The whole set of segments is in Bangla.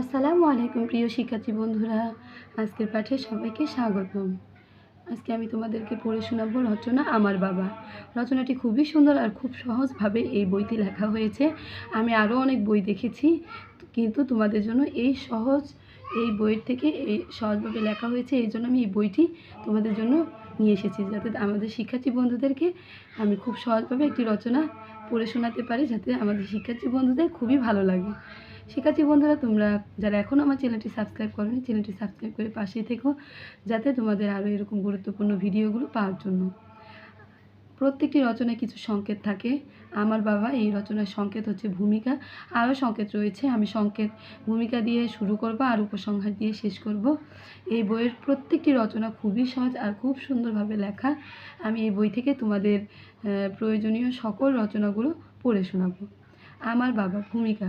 আসসালামু আলাইকুম প্রিয় শিক্ষার্থী বন্ধুরা, আজকের পাঠে সবাইকে স্বাগতম। আজকে আমি তোমাদেরকে পড়ে শোনাবো রচনা আমার বাবা। রচনাটি খুবই সুন্দর আর খুব সহজভাবে এই বইটি লেখা হয়েছে। আমি আরও অনেক বই দেখেছি, কিন্তু তোমাদের জন্য এই সহজ, এই বইয়ের থেকে এই সহজভাবে লেখা হয়েছে, এই জন্য আমি এই বইটি তোমাদের জন্য নিয়ে এসেছি, যাতে আমাদের শিক্ষার্থী বন্ধুদেরকে আমি খুব সহজভাবে একটি রচনা পড়ে শোনাতে পারি, যাতে আমাদের শিক্ষার্থী বন্ধুদের খুবই ভালো লাগে। শিক্ষার্থী বন্ধুরা, তোমরা যারা এখনও আমার চ্যানেলটি সাবস্ক্রাইব করোনি, চ্যানেলটি সাবস্ক্রাইব করে পাশেই থেকো, যাতে তোমাদের আরও এরকম গুরুত্বপূর্ণ ভিডিওগুলো পাওয়ার জন্য। প্রত্যেকটি রচনায় কিছু সংকেত থাকে। আমার বাবা এই রচনার সংকেত হচ্ছে ভূমিকা। আরও সংকেত রয়েছে, আমি সংকেত, ভূমিকা দিয়ে শুরু করব আর উপসংহার দিয়ে শেষ করব। এই বইয়ের প্রত্যেকটি রচনা খুবই সহজ আর খুব সুন্দরভাবে লেখা। আমি এই বই থেকে তোমাদের প্রয়োজনীয় সকল রচনাগুলো পড়ে শোনাবো। আমার বাবা ভূমিকা।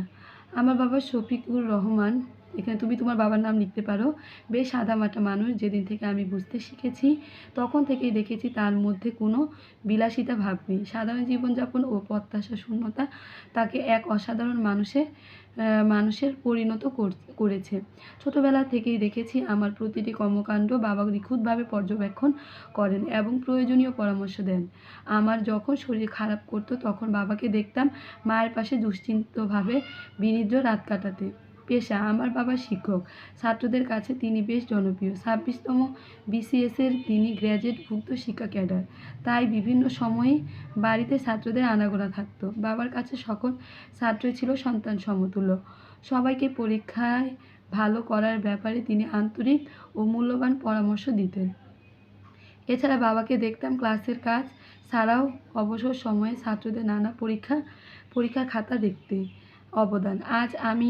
আমার বাবা শফিকুর রহমান এখানে তুমি তোমার বাবার নাম লিখতে পারো। বেশ সাদামাটা মানুষ, যেদিন থেকে আমি বুঝতে শিখেছি, তখন থেকেই দেখেছি তার মধ্যে কোনো বিলাসিতা ভাব নেই। সাধারণ জীবনযাপন ও প্রত্যাশা শূন্যতা তাকে এক অসাধারণ মানুষে মানুষের পরিণত কর- করেছে। ছোটবেলা থেকেই দেখেছি আমার প্রতিটি কর্মকাণ্ড বাবা নিখুঁতভাবে পর্যবেক্ষণ করেন এবং প্রয়োজনীয় পরামর্শ দেন। আমার যখন শরীর খারাপ করতো, তখন বাবাকে দেখতাম মায়ের পাশে দুশ্চিন্তভাবে বিনিদ্র রাত কাটাতে। পেশা, আমার বাবা শিক্ষক। ছাত্রদের কাছে তিনি বেশ জনপ্রিয়। ছাব্বিশতম বিসিএসের তিনি গ্র্যাজুয়েটভুক্ত শিক্ষা ক্যাডার। তাই বিভিন্ন সময়ে বাড়িতে ছাত্রদের আনাগোনা থাকতো। বাবার কাছে সকল ছাত্রই ছিল সন্তান সমতুল্য। সবাইকে পরীক্ষায় ভালো করার ব্যাপারে তিনি আন্তরিক ও মূল্যবান পরামর্শ দিতেন। এছাড়া বাবাকে দেখতাম ক্লাসের কাজ ছাড়াও অবসর সময়ে ছাত্রদের নানা পরীক্ষা, পরীক্ষার খাতা দেখতে অবদান। আজ আমি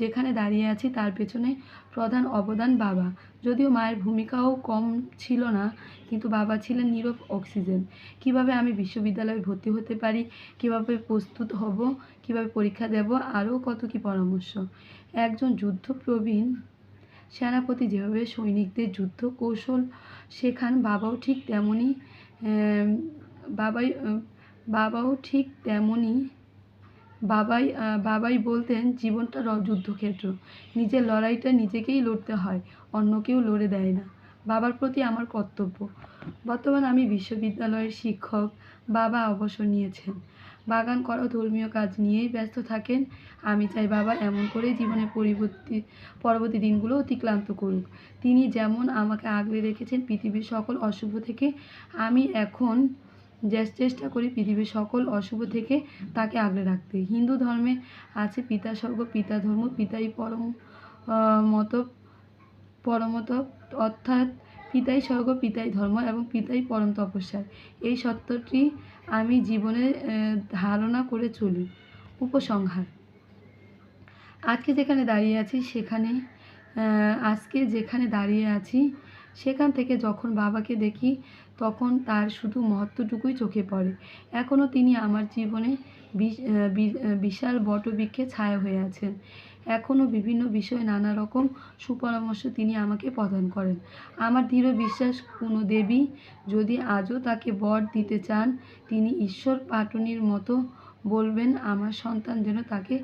যেখানে দাঁড়িয়ে আছি তার পেছনে প্রধান অবদান বাবা। যদিও মায়ের ভূমিকাও কম ছিল না, কিন্তু বাবা ছিলেন নীরব অক্সিজেন। কীভাবে আমি বিশ্ববিদ্যালয়ে ভর্তি হতে পারি, কীভাবে প্রস্তুত হব, কীভাবে পরীক্ষা দেব, আরও কত কি পরামর্শ। একজন যুদ্ধপ্রবীণ, সেনাপতি যেভাবে সৈনিকদের যুদ্ধ কৌশল শেখান, বাবাও ঠিক তেমনই বাবাই, বাবাও ঠিক তেমনই বাবাই বাবাই বলতেন, জীবনটা যুদ্ধক্ষেত্র। নিজের লড়াইটা নিজেকেই লড়তে হয় অন্য কেউ লড়ে দেয় না। বাবার প্রতি আমার কর্তব্য। বর্তমানে আমি বিশ্ববিদ্যালয়ের শিক্ষক, বাবা অবসর নিয়েছেন। বাগান করা ধর্মীয় কাজ নিয়েই ব্যস্ত থাকেন। আমি চাই বাবা এমন করেই জীবনের পরিবর্তী, পরবর্তী দিনগুলো অতিক্লান্ত করুক। তিনি যেমন আমাকে আগলে রেখেছেন পৃথিবীর সকল অশুভ থেকে, আমি এখন চেষ্টা করি পৃথিবীর সকল অশুভ থেকে তাকে আগলে রাখতে। হিন্দু ধর্মে আছে পিতা স্বর্গ, পিতা ধর্ম, পিতাই পরম মত, পরমত, অর্থাৎ পিতাই স্বর্গ, পিতাই ধর্ম এবং পিতাই পরম তপস্যার এই সত্যটি আমি জীবনে ধারণা করে চলি। উপসংহার। আজকে যেখানে দাঁড়িয়ে আছি সেখানে আজকে যেখানে দাঁড়িয়ে আছি সেখান থেকে যখন বাবাকে দেখি তখন তার শুধু মহত্বটুকুই চোখে পড়ে। এখনও তিনি আমার জীবনে বিশাল বটবৃক্ষে ছায়া হয়ে আছেন। এখনও বিভিন্ন বিষয়ে নানা রকম সুপরামর্শ তিনি আমাকে প্রদান করেন। আমার দৃঢ় বিশ্বাস, কোনো দেবী যদি আজও তাকে বর দিতে চান, তিনি ঈশ্বর পাটনির মতো বলবেন, আমার সন্তান যেন তাকে,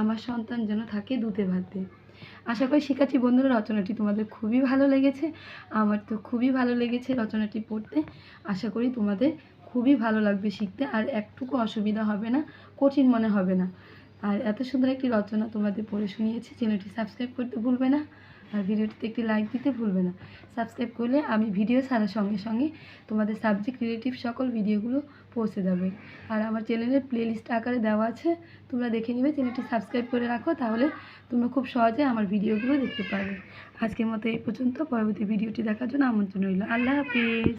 আমার সন্তান যেন থাকে দুধে ভাতে। আশা করি শিখাচ্ছি বন্ধুরা রচনাটি তোমাদের খুবই ভালো লেগেছে। আমার তো খুবই ভালো লেগেছে রচনাটি পড়তে। আশা করি তোমাদের খুবই ভালো লাগবে শিখতে, আর একটুকু অসুবিধা হবে না, কঠিন মনে হবে না। আর এত সুন্দর একটি রচনা তোমাদের পড়ে শুনিয়েছি, চ্যানেলটি সাবস্ক্রাইব করতে ভুলবে না। আর ভিডিওটিতে একটি লাইক দিতে ভুলবে না। সাবস্ক্রাইব করলে আমি ভিডিও ছাড়ার সঙ্গে সঙ্গে তোমাদের সাবজেক্ট রিলেটিভ সকল ভিডিওগুলো পৌঁছে যাবে। আর আমার চ্যানেলের প্লেলিস্ট আকারে দেওয়া আছে, তোমরা দেখে নিবে। চ্যানেলটি সাবস্ক্রাইব করে রাখো, তাহলে তোমরা খুব সহজে আমার ভিডিওগুলো দেখতে পারবে। আজকের মতো এই পর্যন্ত। পরবর্তী ভিডিওটি দেখার জন্য আমন্ত্রণ রইল। আল্লাহ হাফিজ।